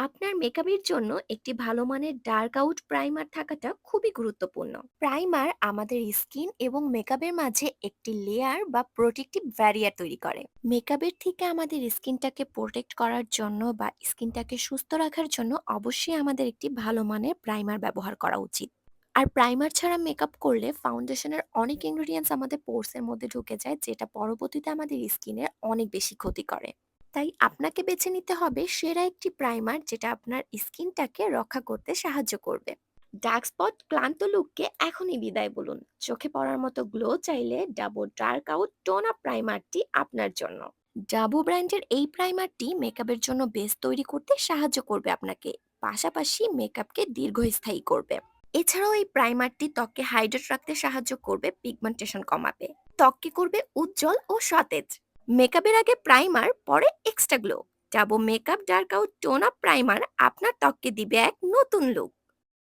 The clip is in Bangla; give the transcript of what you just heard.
আপনার মেকআপের জন্য একটি ভালো মানের ডার্ক আউট প্রাইমার থাকাটা খুবই গুরুত্বপূর্ণ। প্রাইমার আমাদের স্কিন এবং মেকআপের মাঝে একটি লেয়ার বা প্রোটেক্টিভ ব্যারিয়ার তৈরি করে। মেকআপের থেকে আমাদের স্কিনটাকে প্রোটেক্ট করার জন্য বা স্কিনটাকে সুস্থ রাখার জন্য অবশ্যই আমাদের একটি ভালো মানের প্রাইমার ব্যবহার করা উচিত। আর প্রাইমার ছাড়া মেকআপ করলে ফাউন্ডেশনের অনেক ইনগ্রিডিয়েন্টস আমাদের পোর্সের মধ্যে ঢুকে যায়, যেটা পরবর্তীতে আমাদের স্কিনের অনেক বেশি ক্ষতি করে। তাই আপনাকে বেছে নিতে হবে সেরা একটি প্রাইমার যেটা আপনার স্কিনটাকে রক্ষা করতে সাহায্য করবে। ডার্ক স্পট ক্লান্ত লুককে এখনই বিদায় বলুন। চোখে পড়ার মতো গ্লো চাইলে Dabo dark out tone up প্রাইমারটি আপনার জন্য। ডাবো ব্র্যান্ডের এই প্রাইমারটি মেকআপের জন্য বেস তৈরি করতে সাহায্য করবে আপনাকে, পাশাপাশি মেকআপকে দীর্ঘস্থায়ী করবে। এছাড়াও এই প্রাইমারটি ত্বককে হাইড্রেট রাখতে সাহায্য করবে পিগমেন্টেশন কমাবে। ত্বককে করবে উজ্জ্বল ও সতেজ। মেকআপের আগে প্রাইমার, পরে extra glow. Dabo makeup, dark out, tone up primer, আপনার ত্বককে দিবে এক নতুন লুক